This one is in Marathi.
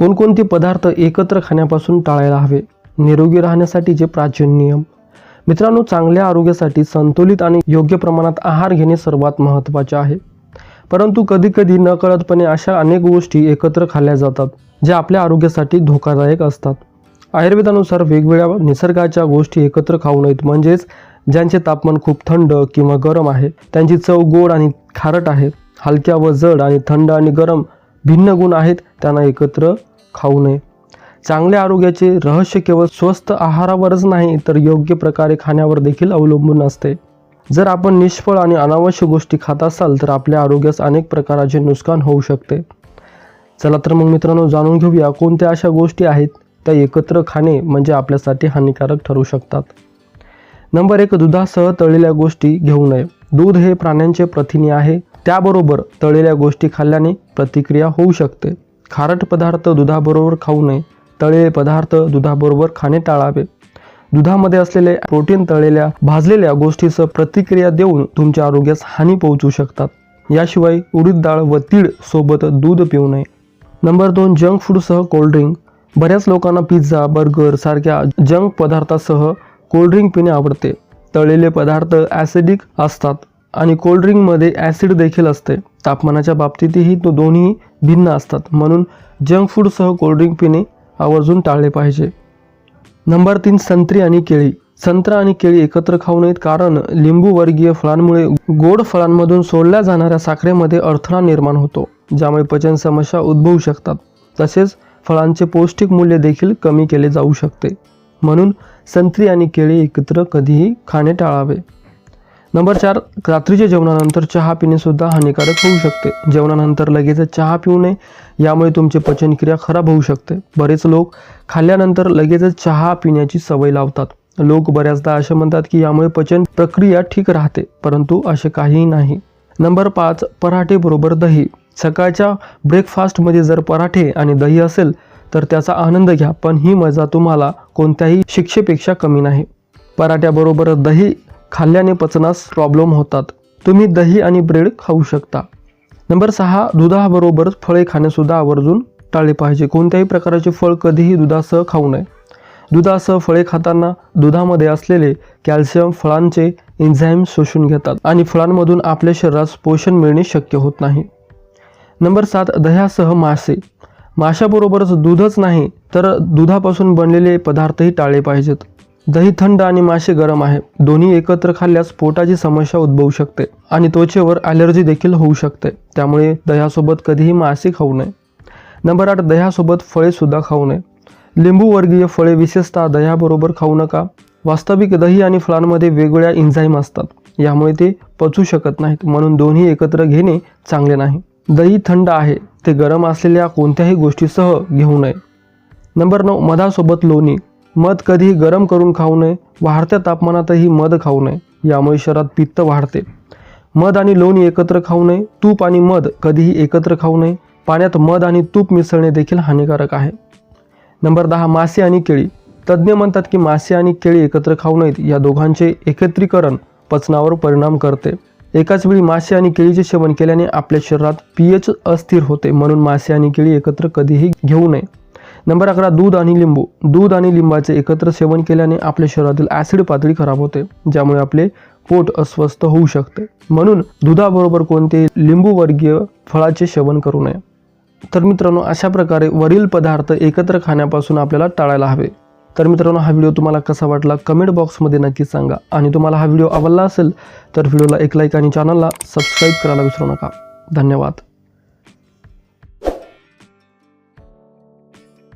कोणकोणते पदार्थ एकत्र खाण्यापासून टाळायला हवे? निरोगी राहण्यासाठीचे प्राचीन नियम. मित्रांनो चांगल्या आरोग्यासाठी संतुलित आणि योग्य प्रमाणात आहार घेणे सर्वात महत्त्वाचे आहे. परंतु कधीकधी नकळतपणे अशा अनेक गोष्टी एकत्र खाल्ल्या जातात ज्या आपल्या आरोग्यासाठी धोकादायक असतात. आयुर्वेदानुसार वेगवेगळ्या निसर्गाच्या गोष्टी एकत्र खाऊ नयेत म्हणजेच ज्यांचे तापमान खूप थंड किंवा गरम आहे त्यांची चव गोड आणि खारट आहे. हलक्या व जड आणि थंड आणि गरम भिन्न गुण आहेत त्यांना एकत्र खाऊ नये. चांगल्या आरोग्याचे रहस्य केवळ स्वस्त आहारावरच नाही तर योग्य प्रकारे खाण्यावर देखील अवलंबून असते. जर आपण निष्फळ आणि अनावश्यक गोष्टी खात असाल तर आपल्या आरोग्यास अनेक प्रकाराचे नुकसान होऊ शकते. चला तर मग मित्रांनो जाणून घेऊया कोणत्या अशा गोष्टी आहेत त्या एकत्र खाणे म्हणजे आपल्यासाठी हानिकारक ठरू शकतात. नंबर एक दुधासह तळलेल्या गोष्टी घेऊ नये. दूध हे प्राण्यांचे प्रथिने आहे त्याबरोबर तळलेल्या गोष्टी खाल्ल्याने प्रतिक्रिया होऊ शकते. खारट पदार्थ दुधाबरोबर खाऊ नये. तळलेले पदार्थ दुधाबरोबर खाणे टाळावे. दुधामध्ये असलेले प्रोटीन तळलेल्या भाजलेल्या गोष्टीसह प्रतिक्रिया देऊन तुमच्या आरोग्यास हानी पोहोचू शकतात. याशिवाय उडीद डाळ व तीळ सोबत दूध पिऊ नये. नंबर दोन जंक फूडसह कोल्ड्रिंक बऱ्याच लोकांना पिझ्झा बर्गर सारख्या जंक पदार्थासह कोल्ड्रिंक पिणे आवडते. तळलेले पदार्थ ॲसिडिक असतात. आणि कोल्ड्रिंकमध्ये ॲसिड देखील असते. तापमानाच्या बाबतीतही तो दोन्ही भिन्न असतात. म्हणून जंक फूडसह कोल्ड्रिंक पिणे आवर्जून टाळले पाहिजे. नंबर तीन संत्री आणि केळी. संत्रा आणि केळी एकत्र खाऊ नयेत कारण लिंबू वर्गीय फळांमुळे गोड फळांमधून सोडल्या जाणाऱ्या साखरेमध्ये अडथळा निर्माण होतो ज्यामुळे पचन समस्या उद्भवू शकतात. तसेच फळांचे पौष्टिक मूल्य देखील कमी केले जाऊ शकते. म्हणून संत्री आणि केळी एकत्र कधीही खाणे टाळावे. नंबर चार रात्रीच्या जेवणानंतर चहा पिणेसुद्धा हानिकारक होऊ शकते. जेवणानंतर लगेच चहा पिऊ नये यामुळे तुमची पचनक्रिया खराब होऊ शकते. बरेच लोक खाल्ल्यानंतर लगेचच चहा पिण्याची सवय लावतात. लोक बऱ्याचदा असे म्हणतात की यामुळे पचन प्रक्रिया ठीक राहते परंतु असे काहीही नाही. नंबर पाच पराठे बरोबर दही. सकाळच्या ब्रेकफास्टमध्ये जर पराठे आणि दही असेल तर त्याचा आनंद घ्या पण ही मजा तुम्हाला कोणत्याही शिक्षेपेक्षा कमी नाही. पराठ्याबरोबर दही खाल्ल्याने पचनास प्रॉब्लेम होतात. तुम्ही दही आणि ब्रेड खाऊ शकता. नंबर सहा दुधाबरोबर फळे खाणेसुद्धा आवर्जून टाळले पाहिजे. कोणत्याही प्रकारचे फळ कधीही दुधासह खाऊ नये. दुधासह फळे खाताना दुधामध्ये असलेले कॅल्शियम फळांचे एन्झाईम शोषून घेतात आणि फळांमधून आपल्या शरीरास पोषण मिळणे शक्य होत नाही. नंबर सात दह्यासह मासे. माशाबरोबरच दूधच नाही तर दुधापासून बनलेले पदार्थही टाळले पाहिजेत. दही थंड आणि मासे गरम आहे. दोन्ही एकत्र खाल्ल्यास पोटाची समस्या उद्भवू शकते आणि त्वचेवर ॲलर्जी देखील होऊ शकते. त्यामुळे दह्यासोबत कधीही मासे खाऊ नये. नंबर आठ दह्यासोबत फळेसुद्धा खाऊ नये. लिंबूवर्गीय फळे विशेषतः दह्याबरोबर खाऊ नका. वास्तविक दही आणि फळांमध्ये वेगवेगळ्या इन्झाईम असतात. यामुळे ते पचू शकत नाहीत. म्हणून दोन्ही एकत्र घेणे चांगले नाही. दही थंड आहे. ते गरम असलेल्या कोणत्याही गोष्टीसह घेऊ नये. नंबर नऊ मधासोबत लोणी. मध कधीही गरम करून खाऊ नये वाढत्या तापमानातही मध खाऊ नये यामुळे शरीरात पित्त वाढते. मध आणि लोणी एकत्र खाऊ नये तूप आणि मध कधीही एकत्र खाऊ नये पाण्यात मध आणि तूप मिसळणे देखील हानिकारक आहे. नंबर दहा मासे आणि केळी. तज्ज्ञ म्हणतात की मासे आणि केळी एकत्र खाऊ नयेत या दोघांचे एकत्रीकरण पचनावर परिणाम करते. एकाच वेळी मासे आणि केळीचे सेवन केल्याने आपल्या शरीरात पीएच अस्थिर होते म्हणून मासे आणि केळी एकत्र कधीही घेऊ नये. नंबर अकरा दूध आणि लिंबू. दूध आणि लिंबाचे एकत्र सेवन केल्याने आपल्या शरीरातील ॲसिड पातळी खराब होते ज्यामुळे आपले पोट अस्वस्थ होऊ शकते. म्हणून दुधाबरोबर कोणतेही लिंबूवर्गीय फळाचे सेवन करू नये. तर मित्रांनो अशा प्रकारे वरील पदार्थ एकत्र खाण्यापासून आपल्याला टाळायला हवे. तर मित्रांनो हा व्हिडिओ तुम्हाला कसा वाटला कमेंट बॉक्समध्ये नक्की सांगा. आणि तुम्हाला हा व्हिडिओ आवडला असेल तर व्हिडिओला एक लाईक आणि चॅनलला सबस्क्राईब करायला विसरू नका. धन्यवाद.